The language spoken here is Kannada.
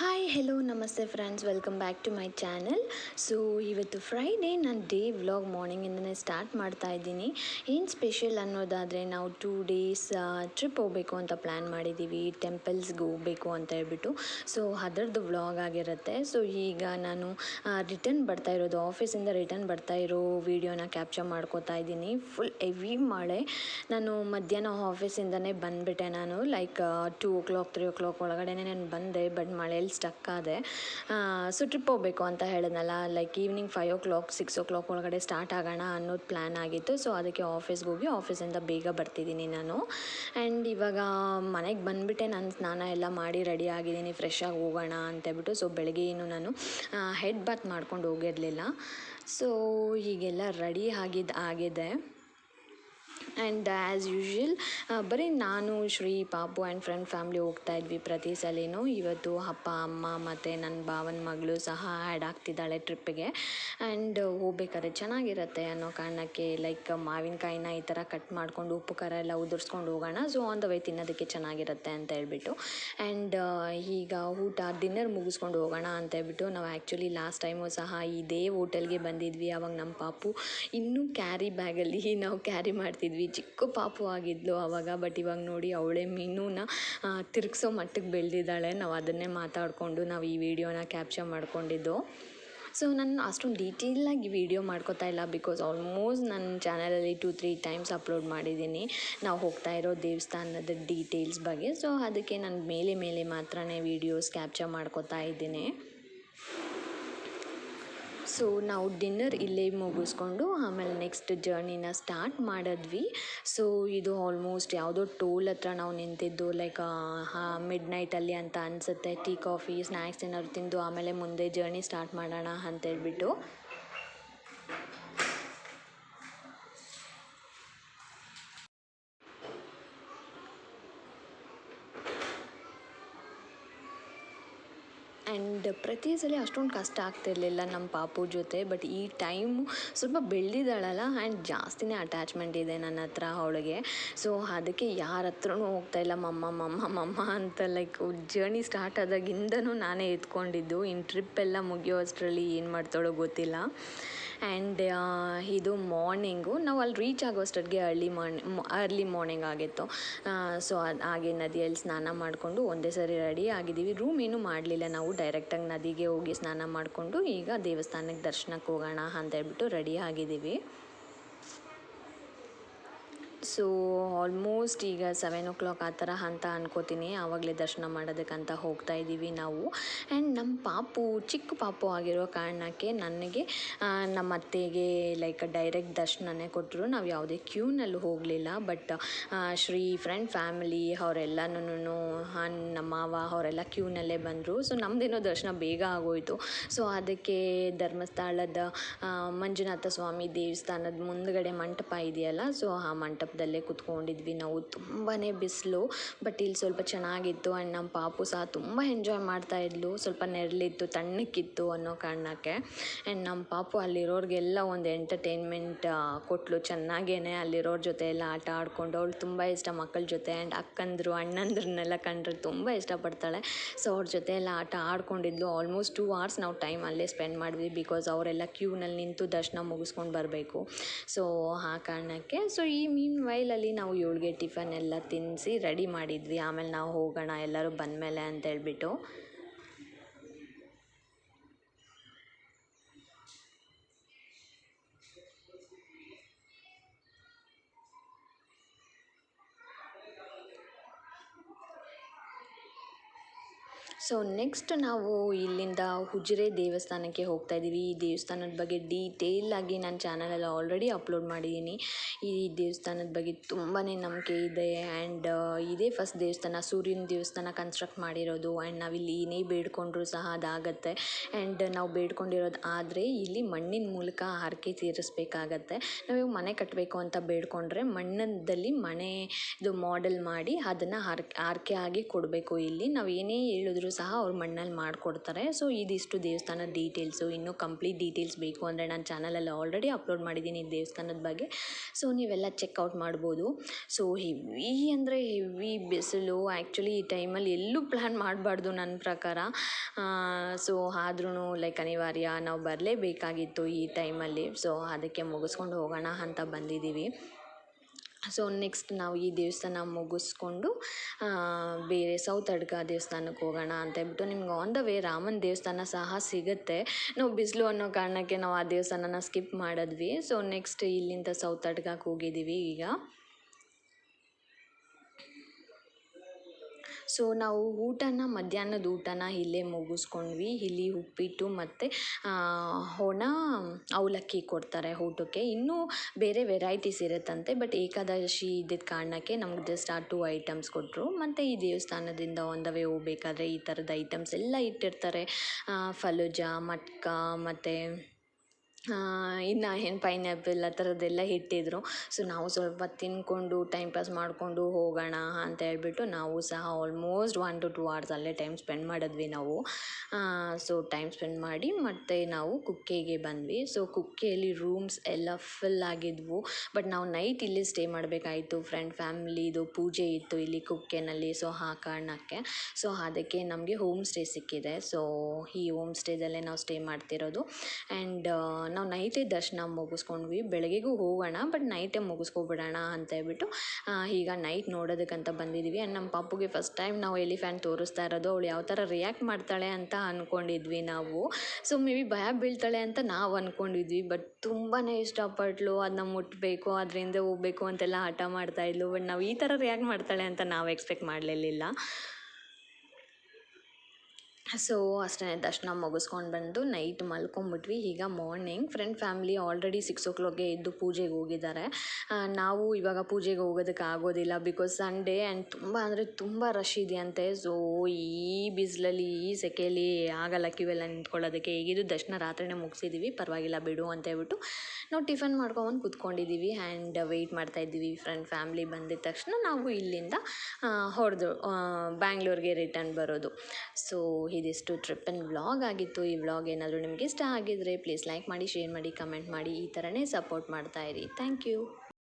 ಹಾಯ್ ಹೆಲೋ ನಮಸ್ತೆ friends welcome back to my channel so ಇವತ್ತು ಫ್ರೈಡೇ ನಾನು ಡೇ ವ್ಲಾಗ್ ಮಾರ್ನಿಂಗಿಂದನೇ ಸ್ಟಾರ್ಟ್ ಮಾಡ್ತಾ ಇದ್ದೀನಿ. ಏನು ಸ್ಪೆಷಲ್ ಅನ್ನೋದಾದರೆ, ನಾವು ಟೂ ಡೇಸ್ ಟ್ರಿಪ್ ಹೋಗಬೇಕು ಅಂತ ಪ್ಲ್ಯಾನ್ ಮಾಡಿದ್ದೀವಿ ಟೆಂಪಲ್ಸ್ಗೆ ಹೋಗಬೇಕು ಅಂತ ಹೇಳ್ಬಿಟ್ಟು. ಸೊ ಅದರದ್ದು ವ್ಲಾಗ್ ಆಗಿರುತ್ತೆ. ಸೊ ಈಗ ನಾನು ರಿಟರ್ನ್ ಬರ್ತಾ ಇರೋದು ಆಫೀಸಿಂದ ರಿಟರ್ನ್ ಬರ್ತಾ ಇರೋ ವೀಡಿಯೋನ ಕ್ಯಾಪ್ಚರ್ ಮಾಡ್ಕೋತಾ ಇದ್ದೀನಿ. ಫುಲ್ ಹೆವಿ ಮಳೆ. ನಾನು ಮಧ್ಯಾಹ್ನ ಆಫೀಸಿಂದನೇ ಬಂದುಬಿಟ್ಟೆ ನಾನು. Like two o'clock three o'clock ಒಳಗಡೆ ನಾನು ಬಂದೆ ಬಟ್ ಸ್ಟಕ್ ಆದೆ. ಸೊ ಟ್ರಿಪ್ ಹೋಗಬೇಕು ಅಂತ ಹೇಳಿದ್ನಲ್ಲ like evening five o'clock six o'clock ಒಳಗಡೆ ಸ್ಟಾರ್ಟ್ ಆಗೋಣ ಅನ್ನೋದು ಪ್ಲ್ಯಾನ್ ಆಗಿತ್ತು. ಸೊ ಅದಕ್ಕೆ ಆಫೀಸ್ಗೆ ಹೋಗಿ ಆಫೀಸಿಂದ ಬೇಗ ಬರ್ತಿದ್ದೀನಿ ನಾನು. ಆ್ಯಂಡ್ ಇವಾಗ ಮನೆಗೆ ಬಂದುಬಿಟ್ಟೆ ನಾನು ಸ್ನಾನ ಎಲ್ಲ ಮಾಡಿ ರೆಡಿ ಆಗಿದ್ದೀನಿ ಫ್ರೆಶ್ ಆಗಿ ಹೋಗೋಣ ಅಂತೇಳ್ಬಿಟ್ಟು ಸೊ ಬೆಳಗ್ಗೆ ಏನು ನಾನು ಹೆಡ್ ಬಾತ್ ಮಾಡ್ಕೊಂಡು ಹೋಗಿರಲಿಲ್ಲ. ಸೊ ಹೀಗೆಲ್ಲ ರೆಡಿ ಆಗಿದ್ದು ಆಗಿದೆ. ಆ್ಯಂಡ್ ಆ್ಯಸ್ ಯೂಶ್ವಲ್ ಬರೀ ನಾನು, ಶ್ರೀ, ಪಾಪು ಆ್ಯಂಡ್ ಫ್ರೆಂಡ್ ಫ್ಯಾಮ್ಲಿ ಹೋಗ್ತಾ ಇದ್ವಿ ಪ್ರತಿ ಸಲಿನೂ. ಇವತ್ತು ಅಪ್ಪ, ಅಮ್ಮ ಮತ್ತು ನನ್ನ ಭಾವನ ಮಗಳು ಸಹ ಆ್ಯಡ್ ಆಗ್ತಿದ್ದಾಳೆ ಟ್ರಿಪ್ಪಿಗೆ ಆ್ಯಂಡ್ ಹೋಗ್ಬೇಕಾದ್ರೆ ಚೆನ್ನಾಗಿರುತ್ತೆ ಅನ್ನೋ ಕಾರಣಕ್ಕೆ ಲೈಕ್ ಮಾವಿನಕಾಯಿನ ಈ ಥರ ಕಟ್ ಮಾಡಿಕೊಂಡು, ಉಪ್ಪು, ಖಾರ ಎಲ್ಲ ಉದುರ್ಸ್ಕೊಂಡು ಹೋಗೋಣ. ಸೊ ಆನ್ ದ ವೇ ತಿನ್ನೋದಕ್ಕೆ ಚೆನ್ನಾಗಿರುತ್ತೆ ಅಂತ ಹೇಳ್ಬಿಟ್ಟು. ಆ್ಯಂಡ್ ಈಗ ಊಟ ಡಿನ್ನರ್ ಮುಗಿಸ್ಕೊಂಡು ಹೋಗೋಣ ಅಂತ ಹೇಳ್ಬಿಟ್ಟು, ನಾವು ಆ್ಯಕ್ಚುಲಿ ಲಾಸ್ಟ್ ಟೈಮು ಸಹ ಇದೇ ಹೋಟೆಲ್ಗೆ ಬಂದಿದ್ವಿ. ಅವಾಗ ನಮ್ಮ ಪಾಪು ಇನ್ನೂ ಕ್ಯಾರಿ ಬ್ಯಾಗಲ್ಲಿ ನಾವು ಕ್ಯಾರಿ ಮಾಡ್ತಿದ್ವಿ. ಚಿಕ್ಕ ಪಾಪು ಆಗಿದ್ಲು ಆವಾಗ ಬಟ್ ಇವಾಗ ನೋಡಿ ಅವಳೇ ಮೀನುನ ತಿರುಗಿಸೋ ಮಟ್ಟಕ್ಕೆ ಬೆಳೆದಿದ್ದಾಳೆ. ನಾವು ಅದನ್ನೇ ಮಾತಾಡಿಕೊಂಡು ನಾವು ಈ ವಿಡಿಯೋನ ಕ್ಯಾಪ್ಚರ್ ಮಾಡ್ಕೊಂಡಿದ್ದು. ಸೊ ನಾನು ಅಷ್ಟೊಂದು ಡೀಟೇಲಾಗಿ ವಿಡಿಯೋ ಮಾಡ್ಕೋತಾ ಇಲ್ಲ ಬಿಕಾಸ್ ಆಲ್ಮೋಸ್ಟ್ ನನ್ನ ಚಾನಲಲ್ಲಿ ಟು ತ್ರೀ ಟೈಮ್ಸ್ ಅಪ್ಲೋಡ್ ಮಾಡಿದ್ದೀನಿ. ನಾವು ಹೋಗ್ತಾ ಇರೋ ದೇವಸ್ಥಾನದ ಡೀಟೇಲ್ಸ್ ಬಗ್ಗೆ. ಸೊ ಅದಕ್ಕೆ ನಾನು ಮೇಲೆ ಮೇಲೆ ಮಾತ್ರನೇ ವೀಡಿಯೋಸ್ ಕ್ಯಾಪ್ಚರ್ ಮಾಡ್ಕೋತಾ ಇದ್ದೀನಿ. ಸೊ ನಾವು ಡಿನ್ನರ್ ಇಲ್ಲೇ ಮುಗಿಸ್ಕೊಂಡು ಆಮೇಲೆ ನೆಕ್ಸ್ಟ್ ಜರ್ನಿನ ಸ್ಟಾರ್ಟ್ ಮಾಡಿದ್ವಿ. ಸೊ ಇದು ಆಲ್ಮೋಸ್ಟ್ ಯಾವುದೋ ಟೋಲ್ ಹತ್ರ ನಾವು ನಿಂತಿದ್ದು ಲೈಕ್ ಮಿಡ್ ನೈಟಲ್ಲಿ ಅಂತ ಅನಿಸುತ್ತೆ. ಟೀ ಕಾಫಿ ಸ್ನ್ಯಾಕ್ಸ್ ಏನಾದ್ರು ತಿಂದು ಆಮೇಲೆ ಮುಂದೆ ಜರ್ನಿ ಸ್ಟಾರ್ಟ್ ಮಾಡೋಣ ಅಂತೇಳ್ಬಿಟ್ಟು ಆ್ಯಂಡ್ ಪ್ರತಿ ಸಲ ಅಷ್ಟೊಂದು ಕಷ್ಟ ಆಗ್ತಿರ್ಲಿಲ್ಲ ನಮ್ಮ ಪಾಪು ಜೊತೆ ಬಟ್ ಈ ಟೈಮು ಸ್ವಲ್ಪ ಬೆಳೆದಿದ್ದಾಳಲ್ಲ ಆ್ಯಂಡ್ ಜಾಸ್ತಿನೇ ಅಟ್ಯಾಚ್ಮೆಂಟ್ ಇದೆ ನನ್ನ ಹತ್ರ ಅವಳಿಗೆ. ಸೊ ಅದಕ್ಕೆ ಯಾರ ಹತ್ರನೂ ಹೋಗ್ತಾ ಇಲ್ಲ, ಮಮ್ಮ ಮಮ್ಮ ಮಮ್ಮ ಅಂತ ಲೈಕ್ ಜರ್ನಿ ಸ್ಟಾರ್ಟ್ ಆದಾಗಿಂದನೂ ನಾನೇ ಎತ್ಕೊಂಡಿದ್ದು. ಇನ್ನು ಟ್ರಿಪ್ ಎಲ್ಲ ಮುಗಿಯೋ ಅಷ್ಟರಲ್ಲಿ ಏನು ಮಾಡ್ತಾಳೋ ಗೊತ್ತಿಲ್ಲ. ಆ್ಯಂಡ್ ಇದು ಮಾರ್ನಿಂಗು ನಾವು ಅಲ್ಲಿ ರೀಚ್ ಆಗೋಷ್ಟೊತ್ತಿಗೆ ಅರ್ಲಿ ಮಾರ್ನಿಂಗ್ ಅರ್ಲಿ ಮಾರ್ನಿಂಗ್ ಆಗಿತ್ತು. ಸೊ ಅದು ಹಾಗೆ ನದಿಯಲ್ಲಿ ಸ್ನಾನ ಮಾಡಿಕೊಂಡು ಒಂದೇ ಸರಿ ರೆಡಿ ಆಗಿದ್ದೀವಿ. ರೂಮ್ ಏನೂ ಮಾಡಲಿಲ್ಲ ನಾವು ಡೈರೆಕ್ಟಾಗಿ ನದಿಗೆ ಹೋಗಿ ಸ್ನಾನ ಮಾಡಿಕೊಂಡು ಈಗ ದೇವಸ್ಥಾನಕ್ಕೆ ದರ್ಶನಕ್ಕೆ ಹೋಗೋಣ ಅಂತ ಹೇಳ್ಬಿಟ್ಟು ರೆಡಿ ಆಗಿದ್ದೀವಿ. ಸೊ ಆಲ್ಮೋಸ್ಟ್ ಈಗ ಸೆವೆನ್ ಓ ಕ್ಲಾಕ್ ಆ ಥರ ಅಂತ ಅನ್ಕೋತೀನಿ. ಆವಾಗಲೇ ದರ್ಶನ ಮಾಡೋದಕ್ಕಂತ ಹೋಗ್ತಾ ಇದ್ದೀವಿ ನಾವು. ಆ್ಯಂಡ್ ನಮ್ಮ ಪಾಪು, ಚಿಕ್ಕ ಪಾಪು ಆಗಿರೋ ಕಾರಣಕ್ಕೆ ನನಗೆ ನಮ್ಮ ಅತ್ತೆಗೆ ಲೈಕ್ ಡೈರೆಕ್ಟ್ ದರ್ಶನನೇ ಕೊಟ್ಟರು ನಾವು ಯಾವುದೇ ಕ್ಯೂನಲ್ಲಿ ಹೋಗಲಿಲ್ಲ. ಬಟ್ ಶ್ರೀ ಫ್ರೆಂಡ್ ಫ್ಯಾಮಿಲಿ ಅವರೆಲ್ಲನೂ ನಮ್ಮ ಮಾವ ಅವರೆಲ್ಲ ಕ್ಯೂನಲ್ಲೇ ಬಂದರು. ಸೊ ನಮ್ಮದೇನೋ ದರ್ಶನ ಬೇಗ ಆಗೋಯಿತು. ಸೊ ಅದಕ್ಕೆ ಧರ್ಮಸ್ಥಳದ ಮಂಜುನಾಥ ಸ್ವಾಮಿ ದೇವಸ್ಥಾನದ ಮುಂದಗಡೆ ಮಂಟಪ ಇದೆಯಲ್ಲ. ಸೊ ಆ ಮಂಟಪ ದಲ್ಲಿ ಕುತ್ಕೊಂಡಿದ್ವಿ. ನಾವು ತುಂಬಾ ಬಿಸಿಲು ಬಟ್ ಇಲ್ಲಿ ಸ್ವಲ್ಪ ಚೆನ್ನಾಗಿತ್ತು. ಆ್ಯಂಡ್ ನಮ್ಮ ಪಾಪು ಸಹ ತುಂಬ ಎಂಜಾಯ್ ಮಾಡ್ತಾ ಇದ್ಲು. ಸ್ವಲ್ಪ ನೆರಳಿತ್ತು, ತಣ್ಣಕ್ಕಿತ್ತು ಅನ್ನೋ ಕಾರಣಕ್ಕೆ. ಆ್ಯಂಡ್ ನಮ್ಮ ಪಾಪು ಅಲ್ಲಿರೋರಿಗೆಲ್ಲ ಒಂದು ಎಂಟರ್ಟೈನ್ಮೆಂಟ್ ಕೊಟ್ಟಲು ಚೆನ್ನಾಗೇ ಅಲ್ಲಿರೋರ ಜೊತೆ ಎಲ್ಲ ಆಟ ಆಡಿಕೊಂಡು, ಅವಳು ತುಂಬ ಇಷ್ಟ ಮಕ್ಕಳ ಜೊತೆ. ಆ್ಯಂಡ್ ಅಕ್ಕಂದರು, ಅಣ್ಣಂದ್ರನ್ನೆಲ್ಲ ಕಂಡ್ರೆ ತುಂಬ ಇಷ್ಟಪಡ್ತಾಳೆ. ಸೊ ಅವ್ರ ಜೊತೆ ಎಲ್ಲ ಆಟ ಆಡ್ಕೊಂಡಿದ್ಲು. ಆಲ್ಮೋಸ್ಟ್ ಟೂ ಅವರ್ಸ್ ನಾವು ಟೈಮ್ ಅಲ್ಲೇ ಸ್ಪೆಂಡ್ ಮಾಡಿದ್ವಿ ಬಿಕಾಸ್ ಅವರೆಲ್ಲ ಕ್ಯೂನಲ್ಲಿ ನಿಂತು ದರ್ಶನ ಮುಗಿಸ್ಕೊಂಡು ಬರಬೇಕು. ಸೊ ಆ ಕಾರಣಕ್ಕೆ ಸೊ ಈ ಮೀನ್ ವೈಲಲ್ಲಿ ನಾವು ಏಳ್ಗೆ ಟಿಫನ್ ಎಲ್ಲ ತಿನ್ನಿಸಿ ರೆಡಿ ಮಾಡಿದ್ವಿ. ಆಮೇಲೆ ನಾವು ಹೋಗೋಣ ಎಲ್ಲರೂ ಬಂದಮೇಲೆ ಅಂತ ಸೊ ನೆಕ್ಸ್ಟ್ ನಾವು ಇಲ್ಲಿಂದ ಉಜಿರೆ ದೇವಸ್ಥಾನಕ್ಕೆ ಹೋಗ್ತಾ ಇದ್ದೀವಿ. ಈ ದೇವಸ್ಥಾನದ ಬಗ್ಗೆ ಡೀಟೇಲಾಗಿ ನಾನು ಚಾನಲಲ್ಲಿ ಆಲ್ರೆಡಿ ಅಪ್ಲೋಡ್ ಮಾಡಿದ್ದೀನಿ. ಈ ದೇವಸ್ಥಾನದ ಬಗ್ಗೆ ತುಂಬಾ ನಂಬಿಕೆ ಇದೆ ಆ್ಯಂಡ್ ಇದೇ ಫಸ್ಟ್ ದೇವಸ್ಥಾನ, ಸೂರ್ಯನ ದೇವಸ್ಥಾನ ಕನ್ಸ್ಟ್ರಕ್ಟ್ ಮಾಡಿರೋದು ಆ್ಯಂಡ್ ನಾವಿಲ್ಲಿ ಏನೇ ಬೇಡ್ಕೊಂಡ್ರೂ ಸಹ ಅದಾಗತ್ತೆ. ಆ್ಯಂಡ್ ನಾವು ಬೇಡ್ಕೊಂಡಿರೋದು ಆದರೆ ಇಲ್ಲಿ ಮಣ್ಣಿನ ಮೂಲಕ ಹರಕೆ ತೀರಿಸ್ಬೇಕಾಗತ್ತೆ. ನಾವು ಮನೆ ಕಟ್ಟಬೇಕು ಅಂತ ಬೇಡ್ಕೊಂಡ್ರೆ ಮಣ್ಣದಲ್ಲಿ ಮನೆ ಇದು ಮಾಡೆಲ್ ಮಾಡಿ ಅದನ್ನು ಹರಕೆ ಆಗಿ ಕೊಡಬೇಕು ಇಲ್ಲಿ. ನಾವು ಏನೇ ಹೇಳಿದ್ರು ಸಹ ಅವ್ರು ಮಣ್ಣಲ್ಲಿ ಮಾಡಿಕೊಡ್ತಾರೆ. ಸೊ ಇದಿಷ್ಟು ದೇವಸ್ಥಾನದ ಡೀಟೇಲ್ಸು ಇನ್ನೂ ಕಂಪ್ಲೀಟ್ ಡೀಟೇಲ್ಸ್ ಬೇಕು ಅಂದರೆ ನಾನು ಚಾನಲಲ್ಲಿ ಆಲ್ರೆಡಿ ಅಪ್ಲೋಡ್ ಮಾಡಿದ್ದೀನಿ ದೇವಸ್ಥಾನದ ಬಗ್ಗೆ. ಸೊ ನೀವೆಲ್ಲ ಚೆಕ್ಔಟ್ ಮಾಡ್ಬೋದು. ಸೊ ಹೆವಿ ಅಂದರೆ ಹೆವಿ ಬಿಸಿಲು. ಆ್ಯಕ್ಚುಲಿ ಈ ಟೈಮಲ್ಲಿ ಎಲ್ಲೂ ಪ್ಲ್ಯಾನ್ ಮಾಡಬಾರ್ದು ನನ್ನ ಪ್ರಕಾರ. ಸೊ ಆದ್ರೂ ಲೈಕ್ ಅನಿವಾರ್ಯ ನಾವು ಬರಲೇಬೇಕಾಗಿತ್ತು ಈ ಟೈಮಲ್ಲಿ ಸೊ ಅದಕ್ಕೆ ಮುಗಿಸ್ಕೊಂಡು ಹೋಗೋಣ ಅಂತ ಬಂದಿದ್ದೀವಿ. ಸೊ ನೆಕ್ಸ್ಟ್ ನಾವು ಈ ದೇವಸ್ಥಾನ ಮುಗಿಸ್ಕೊಂಡು ಬೇರೆ ಸೌತ್ ಅಡ್ಕ ದೇವಸ್ಥಾನಕ್ಕೆ ಹೋಗೋಣ ಅಂತ ಹೇಳ್ಬಿಟ್ಟು ನಿಮ್ಗೆ ಆನ್ ದ ವೇ ರಾಮನ ದೇವಸ್ಥಾನ ಸಹ ಸಿಗುತ್ತೆ. ನಾವು ಬಿಸಿಲು ಅನ್ನೋ ಕಾರಣಕ್ಕೆ ನಾವು ಆ ದೇವಸ್ಥಾನನ ಸ್ಕಿಪ್ ಮಾಡಿದ್ವಿ. ಸೊ ನೆಕ್ಸ್ಟ್ ಇಲ್ಲಿಂದ ಸೌತ್ ಅಡ್ಗಕ್ಕೆ ಹೋಗಿದ್ದೀವಿ ಈಗ. ಸೊ ನಾವು ಊಟನ, ಮಧ್ಯಾಹ್ನದ ಊಟನ ಇಲ್ಲೇ ಮುಗಿಸ್ಕೊಂಡ್ವಿ. ಇಲ್ಲಿ ಉಪ್ಪಿಟ್ಟು ಮತ್ತು ಒಣ ಅವಲಕ್ಕಿ ಕೊಡ್ತಾರೆ ಊಟಕ್ಕೆ. ಇನ್ನೂ ಬೇರೆ ವೆರೈಟೀಸ್ ಇರುತ್ತಂತೆ ಬಟ್ ಏಕಾದಶಿ ಇದ್ದಿದ್ದ ಕಾರಣಕ್ಕೆ ನಮ್ಗೆ ಜಸ್ಟ್ ಆ ಟೂ ಐಟಮ್ಸ್ ಕೊಟ್ಟರು ಮತ್ತು ಈ ದೇವಸ್ಥಾನದಿಂದ ಆನ್ ದ ವೇ ಹೋಗ್ಬೇಕಾದ್ರೆ ಈ ಥರದ ಐಟಮ್ಸ್ ಎಲ್ಲ ಇಟ್ಟಿರ್ತಾರೆ. ಫಲೂಜ, ಮಟ್ಕಾ, ಮತ್ತು ಇನ್ನು ಏನು ಪೈನಾಪಲ್ ಆ ಥರದ್ದೆಲ್ಲ ಇಟ್ಟಿದ್ರು. ಸೊ ನಾವು ಸ್ವಲ್ಪ ತಿಂದ್ಕೊಂಡು ಟೈಮ್ ಪಾಸ್ ಮಾಡಿಕೊಂಡು ಹೋಗೋಣ ಅಂತ ಹೇಳ್ಬಿಟ್ಟು ನಾವು ಸಹ almost one to two hours ಅಲ್ಲೇ ಟೈಮ್ ಸ್ಪೆಂಡ್ ಮಾಡಿದ್ವಿ ನಾವು. ಸೊ ಟೈಮ್ ಸ್ಪೆಂಡ್ ಮಾಡಿ ಮತ್ತು ನಾವು ಕುಕ್ಕೆಗೆ ಬಂದ್ವಿ. ಸೊ ಕುಕ್ಕೆಯಲ್ಲಿ ರೂಮ್ಸ್ ಎಲ್ಲ ಫುಲ್ ಆಗಿದ್ವು. ಬಟ್ ನಾವು ನೈಟ್ ಇಲ್ಲಿ ಸ್ಟೇ ಮಾಡಬೇಕಾಯಿತು. ಫ್ರೆಂಡ್ ಫ್ಯಾಮಿಲಿದು ಪೂಜೆ ಇತ್ತು ಇಲ್ಲಿ ಕುಕ್ಕೆನಲ್ಲಿ ಸೊ ಆ ಕಾರಣಕ್ಕೆ. ಸೊ ಅದಕ್ಕೆ ನಮಗೆ ಹೋಮ್ ಸ್ಟೇ ಸಿಕ್ಕಿದೆ. ಸೊ ಈ ಹೋಮ್ ಸ್ಟೇದಲ್ಲೇ ನಾವು ಸ್ಟೇ ಮಾಡ್ತಿರೋದು. ಆ್ಯಂಡ್ ನಾವು ನೈಟೇ ದರ್ಶನ ಮುಗಿಸ್ಕೊಂಡ್ವಿ, ಬೆಳಗ್ಗೆಗೂ ಹೋಗೋಣ, ಬಟ್ ನೈಟೇ ಮುಗಿಸ್ಕೊಬಿಡೋಣ ಅಂತ ಹೇಳ್ಬಿಟ್ಟು ಈಗ ನೈಟ್ ನೋಡೋದಕ್ಕಂತ ಬಂದಿದ್ದೀವಿ. ಆ್ಯಂಡ್ ನಮ್ಮ ಪಾಪುಗೆ ಫಸ್ಟ್ ಟೈಮ್ ನಾವು ಎಲಿಫ್ಯಾಂಟ್ ತೋರಿಸ್ತಾ ಇರೋದು, ಅವಳು ಯಾವ ಥರ ರಿಯಾಕ್ಟ್ ಮಾಡ್ತಾಳೆ ಅಂತ ಅಂದ್ಕೊಂಡಿದ್ವಿ ನಾವು. ಸೊ ಮೇ ಬಿ ಭಯ ಬೀಳ್ತಾಳೆ ಅಂತ ನಾವು ಅಂದ್ಕೊಂಡಿದ್ವಿ ಬಟ್ ತುಂಬಾ ಇಷ್ಟಪಟ್ಲು. ಅದನ್ನ ಮುಟ್ಟಬೇಕು ಅದರಿಂದ ಹೋಗ್ಬೇಕು ಅಂತೆಲ್ಲ ಹಠ ಮಾಡ್ತಾಯಿದ್ಲು ಬಟ್ ನಾವು ಈ ಥರ ರಿಯಾಕ್ಟ್ ಮಾಡ್ತಾಳೆ ಅಂತ ನಾವು ಎಕ್ಸ್ಪೆಕ್ಟ್ ಮಾಡಲಿಲ್ಲ. ಸೊ ಅಷ್ಟೇ, ದರ್ಶನ ಮುಗಿಸ್ಕೊಂಡು ಬಂದು ನೈಟ್ ಮಲ್ಕೊಂಬಿಟ್ವಿ. ಈಗ morning friend family already six ಓ ಕ್ಲಾಕ್ಗೆ ಎದ್ದು ಪೂಜೆಗೆ ಹೋಗಿದ್ದಾರೆ. ನಾವು ಇವಾಗ ಪೂಜೆಗೆ ಹೋಗೋದಕ್ಕೆ ಆಗೋದಿಲ್ಲ ಬಿಕಾಸ್ ಸಂಡೇ ಆ್ಯಂಡ್ ತುಂಬ ಅಂದರೆ ತುಂಬ ರಶ್ ಇದೆಯಂತೆ. ಸೊ ಈ ಬಿಸಿಲಲ್ಲಿ, ಈ ಸೆಕೆಯಲ್ಲಿ ಆಗಲ್ಲ ಕ್ಯೂವೆಲ್ಲ ನಿಂತ್ಕೊಳ್ಳೋದಕ್ಕೆ. ಈಗಿದ್ದು ದರ್ಶನ ರಾತ್ರಿನೇ ಮುಗಿಸಿದ್ದೀವಿ ಪರವಾಗಿಲ್ಲ ಬಿಡು ಅಂತ ಹೇಳ್ಬಿಟ್ಟು ನಾವು ಟಿಫನ್ ಮಾಡ್ಕೊಂಬಂದು ಕುತ್ಕೊಂಡಿದ್ದೀವಿ ಆ್ಯಂಡ್ ವೆಯ್ಟ್ ಮಾಡ್ತಾಯಿದ್ದೀವಿ ಫ್ರೆಂಡ್ ಫ್ಯಾಮ್ಲಿ ಬಂದಿದ ತಕ್ಷಣ ನಾವು ಇಲ್ಲಿಂದ ಹೊಡೆದು ಬ್ಯಾಂಗ್ಳೂರಿಗೆ ರಿಟರ್ನ್ ಬರೋದು. ಸೊ ಇದಿಷ್ಟು ಟ್ರಿಪ್ ಆ್ಯಂಡ್ ವ್ಲಾಗ್ ಆಗಿತ್ತು. ಈ ವ್ಲಾಗ್ ಏನಾದರೂ ನಿಮಗೆ ಇಷ್ಟ ಆಗಿದ್ರೆ ಪ್ಲೀಸ್ ಲೈಕ್ ಮಾಡಿ ಶೇರ್ ಮಾಡಿ ಕಮೆಂಟ್ ಮಾಡಿ, ಈ ಥರನೇ ಸಪೋರ್ಟ್ ಮಾಡ್ತಾಯಿರಿ ಥ್ಯಾಂಕ್ ಯು